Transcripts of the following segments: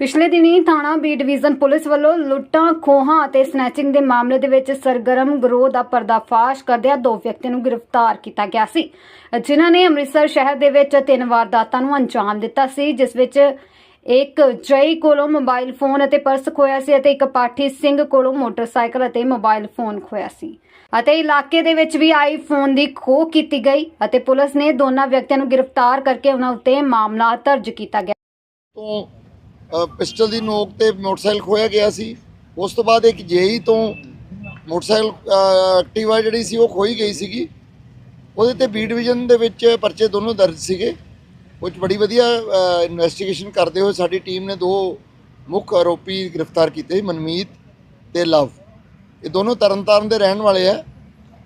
ਪਿਛਲੇ ਦਿਨੀ ਥਾਣਾ ਬੀ ਡਿਵੀਜ਼ਨ ਪੁਲਿਸ ਵੱਲੋਂ ਲੁੱਟਾਂ, ਖੋਹਾਂ ਅਤੇ ਸਨੈਚਿੰਗ ਦੇ ਮਾਮਲੇ ਦੇ ਵਿੱਚ ਸਰਗਰਮ ਗਰੋਹ ਦਾ ਪਰਦਾਫਾਸ਼ ਕਰਦਿਆਂ ਦੋ ਵਿਅਕਤੀਆਂ ਨੂੰ ਗ੍ਰਿਫਤਾਰ ਕੀਤਾ ਗਿਆ ਸੀ, ਜਿਨ੍ਹਾਂ ਨੇ ਅੰਮ੍ਰਿਤਸਰ ਸ਼ਹਿਰ ਦੇ ਵਿੱਚ ਤਿੰਨ ਵਾਰਦਾਤਾਂ ਨੂੰ ਅੰਜਾਮ ਦਿੱਤਾ ਸੀ, ਜਿਸ ਵਿੱਚ ਇੱਕ ਜਈ ਕੋਲੋਂ ਮੋਬਾਈਲ ਫੋਨ ਅਤੇ ਪਰਸ ਖੋਇਆ ਸੀ ਅਤੇ ਇੱਕ ਪਾਠੀ ਸਿੰਘ ਕੋਲੋਂ ਮੋਟਰਸਾਈਕਲ ਅਤੇ ਮੋਬਾਈਲ ਫੋਨ ਖੋਇਆ ਸੀ ਅਤੇ ਇਲਾਕੇ ਦੇ ਵਿੱਚ ਵੀ ਆਈਫੋਨ ਦੀ ਖੋਹ ਕੀਤੀ ਗਈ ਅਤੇ ਪੁਲਿਸ ਨੇ ਦੋਨਾਂ ਵਿਅਕਤੀਆਂ ਨੂੰ ਗ੍ਰਿਫਤਾਰ ਕਰਕੇ ਉਹਨਾਂ ਉੱਤੇ ਮਾਮਲਾ ਦਰਜ ਕੀਤਾ ਗਿਆ। ਤੋਂ ਪਿਸਟਲ ਦੀ ਨੋਕ ਤੇ ਮੋਟਰਸਾਈਕਲ ਖੋਇਆ ਗਿਆ ਸੀ। ਉਸ ਤੋਂ ਬਾਅਦ ਇੱਕ ਜੇਈ ਤੋਂ ਮੋਟਰਸਾਈਕਲ ਅ, ਐਕਟਿਵਾ ਜਿਹੜੀ ਸੀ ਉਹ ਖੋਈ ਗਈ ਸੀਗੀ। ਉਹਦੇ ਤੇ ਬੀ ਡਿਵੀਜ਼ਨ ਦੇ ਵਿੱਚ ਪਰਚੇ ਦੋਨੋਂ ਦਰਜ ਸੀਗੇ। ਉਹ ਬੜੀ ਵਧੀਆ ਇਨਵੈਸਟੀਗੇਸ਼ਨ ਕਰਦੇ ਹੋਏ ਸਾਡੀ ਟੀਮ ਨੇ ਦੋ ਮੁੱਖ ਆਰੋਪੀ ਗ੍ਰਿਫਤਾਰ ਕੀਤੇ ਮਨਮੀਤ ਤੇ ਲਵ। ਇਹ ਦੋਨੋਂ ਤਰਨਤਾਰਨ ਦੇ ਰਹਿਣ ਵਾਲੇ ਆ।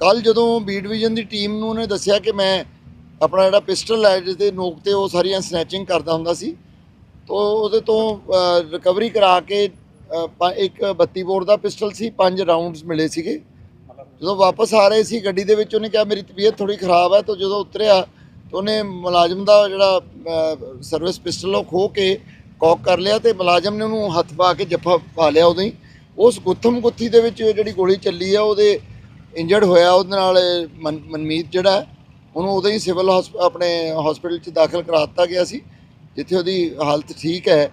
ਕੱਲ ਜਦੋਂ ਬੀ ਡਿਵੀਜ਼ਨ ਦੀ ਟੀਮ ਨੂੰ ਉਹਨੇ ਦੱਸਿਆ ਕਿ ਮੈਂ ਆਪਣਾ ਜਿਹੜਾ ਪਿਸਟਲ ਹੈ ਜਿਹਦੇ ਨੋਕ ਤੇ ਉਹ ਸਾਰੀਆਂ ਸਨੈਚਿੰਗ ਕਰਦਾ ਹੁੰਦਾ ਸੀ ਤੋ ਉਹਦੇ ਤੋਂ ਰਿਕਵਰੀ ਕਰਾ ਕੇ ਇੱਕ 32 ਬੋਰ ਦਾ ਪਿਸਟਲ ਸੀ, ਪੰਜ ਰਾਉਂਡਸ ਮਿਲੇ ਸੀਗੇ। ਜਦੋਂ ਵਾਪਸ ਆ ਰਹੇ ਸੀ ਗੱਡੀ ਦੇ ਵਿੱਚ, ਉਹਨੇ ਕਿਹਾ, ਮੇਰੀ ਤਬੀਅਤ ਥੋੜੀ ਖਰਾਬ ਹੈ। ਤਾਂ ਜਦੋਂ ਉਤਰਿਆ, ਤਾਂ ਉਹਨੇ ਮੁਲਾਜ਼ਮ ਦਾ ਜਿਹੜਾ ਸਰਵਿਸ ਪਿਸਟਲ ਉਹ ਖੋ ਕੇ ਕੌਕ ਕਰ ਲਿਆ ਤੇ ਮੁਲਾਜ਼ਮ ਨੇ ਉਹਨੂੰ ਹੱਥ ਪਾ ਕੇ ਜੱਫਾ ਪਾ ਲਿਆ ਉਦੋਂ ਹੀ। ਉਸ ਗੁੱਥਮ ਗੁੱਥੀ ਦੇ ਵਿੱਚ ਜਿਹੜੀ ਗੋਲੀ ਚੱਲੀ ਆ, ਉਹਦੇ ਇੰਜਰਡ ਹੋਇਆ, ਉਹਦੇ ਨਾਲ ਮਨ- ਮਨਮੀਤ ਜਿਹੜਾ, ਉਹਨੂੰ ਉਦੋਂ ਹੀ ਸਿਵਲ ਆਪਣੇ ਹਸਪੀਟਲ 'ਚ ਦਾਖਲ ਕਰਾ ਦਿੱਤਾ ਗਿਆ ਸੀ। ਜਿੱਥੇ ਉਹਦੀ ਹਾਲਤ ਠੀਕ ਹੈ।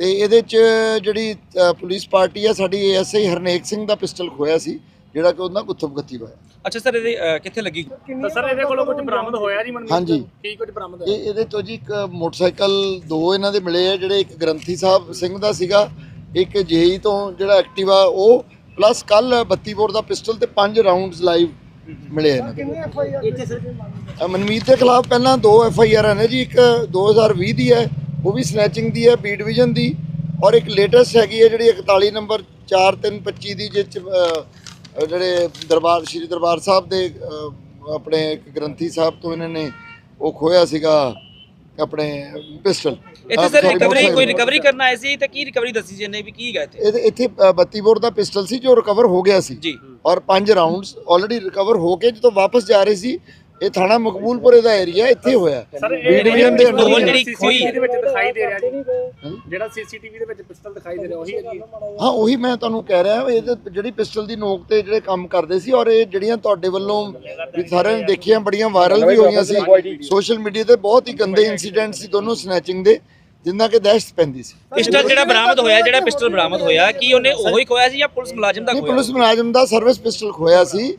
ਤੇ ਇਹਦੇ 'ਚ ਜਿਹੜੀ ਪੁਲਿਸ ਪਾਰਟੀ ਆ ਸਾਡੀ ਏਐਸਆਈ ਹਰਨੇਕ ਸਿੰਘ ਦਾ ਪਿਸਟਲ ਖੋਇਆ ਸੀ ਜਿਹੜਾ ਕਿ ਉਹਦਾ ਗੁੱਥਮ ਗੁੱਥੀ ਹੋਇਆ। ਅੱਛਾ ਸਰ ਇਹਦੇ ਕਿੱਥੇ ਲੱਗੀ? ਤਾਂ ਸਰ ਇਹਦੇ ਕੋਲੋਂ ਕੁਝ ਬਰਾਮਦ ਹੋਇਆ ਜੀ ਮਨਮੀਤ ਹਾਂਜੀ। ਕੀ ਕੁਝ ਬਰਾਮਦ ਇਹ ਹੋਇਆ ਇਹਦੇ ਤੋਂ ਜੀ ਇੱਕ ਮੋਟਰਸਾਈਕਲ ਦੋ ਇਹਨਾਂ ਦੇ ਮਿਲੇ ਆ ਜਿਹੜੇ ਇੱਕ ਗ੍ਰੰਥੀ ਸਾਹਿਬ ਸਿੰਘ ਦਾ ਸੀਗਾ ਇੱਕ ਜੇਈ ਤੋਂ ਜਿਹੜਾ ਐਕਟਿਵਾ ਉਹ ਪਲੱਸ ਕੱਲ 32 ਬੋਰ ਦਾ ਪਿਸਟਲ ਤੇ ਪੰਜ ਰਾਉਂਡਸ ਲਾਈਵ ਮਿਲੇ ਇਹਨਾਂ ਦੇ। ਮਨਮੀਤ ਦੇ ਖਿਲਾਫ ਪਹਿਲਾਂ ਦੋ ਐਫ ਆਈ ਆਰ ਨੇ ਜੀ ਇੱਕ 2020 ਦੀ ਹੈ ਉਹ ਵੀ ਸਨੈਚਿੰਗ ਦੀ ਹੈ ਬੀ ਡਿਵੀਜ਼ਨ ਦੀ ਔਰ ਇੱਕ ਲੇਟੈਸਟ ਹੈਗੀ ਹੈ ਜਿਹੜੀ 41 ਨੰਬਰ 4325 ਦੀ ਜਿਸ 'ਚ, ਜਿਹੜੇ ਦਰਬਾਰ ਸ਼੍ਰੀ ਦਰਬਾਰ ਸਾਹਿਬ ਦੇ ਆਪਣੇ ਇੱਕ ਗ੍ਰੰਥੀ ਸਾਹਿਬ ਤੋਂ ਇਹਨਾਂ ਨੇ ਉਹ ਖੋਇਆ ਸੀਗਾ। ਆਪਣੇ ਪਿਸਟਲ। ਇੱਥੇ ਸਰ ਰਿਕਵਰੀ ਕੋਈ ਰਿਕਵਰੀ ਕਰਨ ਆਏ ਸੀ ਤੇ ਕੀ ਰਿਕਵਰੀ ਦੱਸੀ ਜੀ ਇਹਨੇ ਵੀ? ਕੀ ਇੱਥੇ? ਇਹਦੇ ਇੱਥੇ ਅ, 32 ਬੋਰ ਦਾ ਪਿਸਟਲ ਸੀ ਜੋ ਰਿਕਵਰ ਹੋ ਗਿਆ ਸੀ। ਜੀ। ਔਰ ਪੰਜ ਰਾਉਂਡਸ ਆਲਰੇਡੀ ਰਿਕਵਰ ਹੋ ਕੇ ਜਦੋਂ ਵਾਪਸ ਜਾ ਰਹੇ ਸੀ ਇਹ ਥਾਣਾ ਮਕਬੂਲਪੁਰੇ ਦਾ ਏਰੀਆ ਇੱਥੇ ਹੋਇਆ। ਸਰ ਬੀ ਡਿਵੀਜ਼ਨ ਦੇ ਹੈ। ਜਿਹੜੀ ਖੋਈ। CCTV ਦੇ ਵਿੱਚ ਦਿਖਾਈ ਦੇ ਰਿਹਾ ਜੀ। ਜਿਹੜਾ ਸੀਸੀਟੀਵੀ ਦੇ ਵਿੱਚ ਪਿਸਤਲ ਦਿਖਾਈ ਦੇ ਰਿਹਾ ਉਹੀ ਹੈ ਜੀ। ਹਾਂ ਉਹੀ ਮੈਂ ਤੁਹਾਨੂੰ ਕਹਿ ਰਿਹਾ ਇਹ ਜਿਹੜੀ ਪਿਸਟਲ ਦੀ ਨੋਕ ਤੇ ਜਿਹੜੇ ਕੰਮ ਕਰਦੇ ਸੀ ਔਰ ਇਹ ਜਿਹੜੀਆਂ ਤੁਹਾਡੇ ਵੱਲੋਂ ਵੀ ਸਾਰਿਆਂ ਨੇ ਦੇਖੀਆਂ ਬੜੀਆਂ ਵਾਇਰਲ ਵੀ ਹੋਈਆਂ ਸੀ। ਸੋਸ਼ਲ ਮੀਡੀਆ ਤੇ ਬਹੁਤ ਹੀ ਗੰਦੇ ਇਨਸੀਡੈਂਟ ਸੀ ਦੋਨੋਂ ਸਨੈਚਿੰਗ ਦੇ। ਜਿੰਨਾ ਕਿ ਦਹਿਸ਼ਤ ਪੈਂਦੀ ਸੀ। ਪਿਸਟਲ ਜਿਹੜਾ ਬਰਾਮਦ ਹੋਇਆ ਜਿਹੜਾ ਪਿਸਟਲ ਬਰਾਮਦ ਹੋਇਆ ਕੀ ਉਹਨੇ ਉਹੀ ਖੋਇਆ ਸੀ ਜਾਂ ਪੁਲਿਸ ਮੁਲਾਜ਼ਮ ਦਾ ਨਹੀਂ ਖੋਇਆ? ਪੁਲਿਸ ਮੁਲਾਜ਼ਮ ਦਾ ਸਰਵਿਸ ਪਿਸਟਲ ਖੋਇਆ ਸੀ।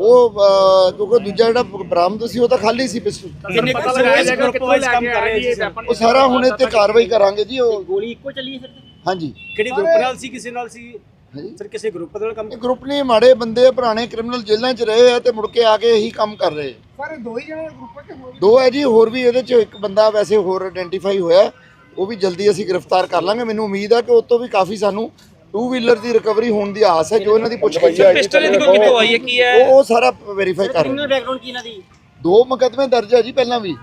ਉਹ ਕਿਉਂਕਿ ਦੂਜਾ ਜਿਹੜਾ ਬਰਾਮਦ ਸੀ ਉਹ ਤਾਂ ਖਾਲੀ ਸੀ ਪਿਸਟਲ। ਕਿੰਨੇ ਰਹੀ ਹੈ ਉਹ ਸਾਰਾ ਹੁਣ ਇੱਥੇ ਕਾਰਵਾਈ ਕਰਾਂਗੇ ਜੀ ਉਹ ਗੋਲੀ ਇੱਕੋ ਚੱਲੀ ਹੈ ਸਰ? ਹਾਂਜੀ। ਕਿਹੜੀ ਗਰੁੱਪ ਨਾਲ ਸੀ ਕਿਸੇ ਨਾਲ ਸੀ? ਹਾਂਜੀ। ਸਰ ਕਿਸੇ ਗਰੁੱਪ ਨਾਲ ਕੰਮ ਇਹ ਗਰੁੱਪ ਨੇ ਮਾੜੇ ਬੰਦੇ ਆ, ਪੁਰਾਣੇ ਕ੍ਰਿਮੀਨਲ ਜੇਲ੍ਹਾਂ 'ਚ ਰਹੇ ਆ ਤੇ ਮੁੜ ਕੇ ਆ ਕੇ ਇਹੀ ਕੰਮ ਕਰ ਰਹੇ ਆ। ਸਰ ਦੋ ਹੀ ਜਣੇ ਗਰੁੱਪ ਚ ਹੋ ਦੋ ਹੈ ਜੀ ਹੋਰ ਵੀ ਇਹਦੇ 'ਚ ਇੱਕ ਬੰਦਾ ਵੈਸੇ ਹੋਰ ਆਇਡੈਂਟੀਫਾਈ ਹੋਇਆ। ਉਹ ਵੀ ਜਲਦੀ ਅਸੀਂ ਗ੍ਰਿਫਤਾਰ ਕਰ ਲਾਂਗੇ। ਮੈਨੂੰ ਉਮੀਦ ਹੈ ਕਿ ਉਹ ਤੋਂ ਵੀ ਕਾਫੀ ਸਾਨੂੰ ਟੂ ਵੀਲਰ ਦੀ ਰਿਕਵਰੀ ਹੋਣ ਦੀ ਆਸ ਹੈ ਜੋ ਇਹਨਾਂ ਦੀ ਪੁੱਛਗਿੱਛ ਹੈ ਪਿਸਟਲ ਇਹਦੇ ਕੋਲ ਕਿੱਥੋਂ ਆਈ ਹੈ? ਕੀ ਹੈ? ਉਹ ਉਹ ਸਾਰਾ ਵੈਰੀਫਾਈ ਕਰ ਰਹੇ ਬੈਕਗ੍ਰਾਉਂਡ ਕੀ ਇਹਨਾਂ ਦੀ? ਦੋ ਮੁਕੱਦਮੇ ਦਰਜ ਹੈ ਜੀ ਪਹਿਲਾਂ ਵੀ।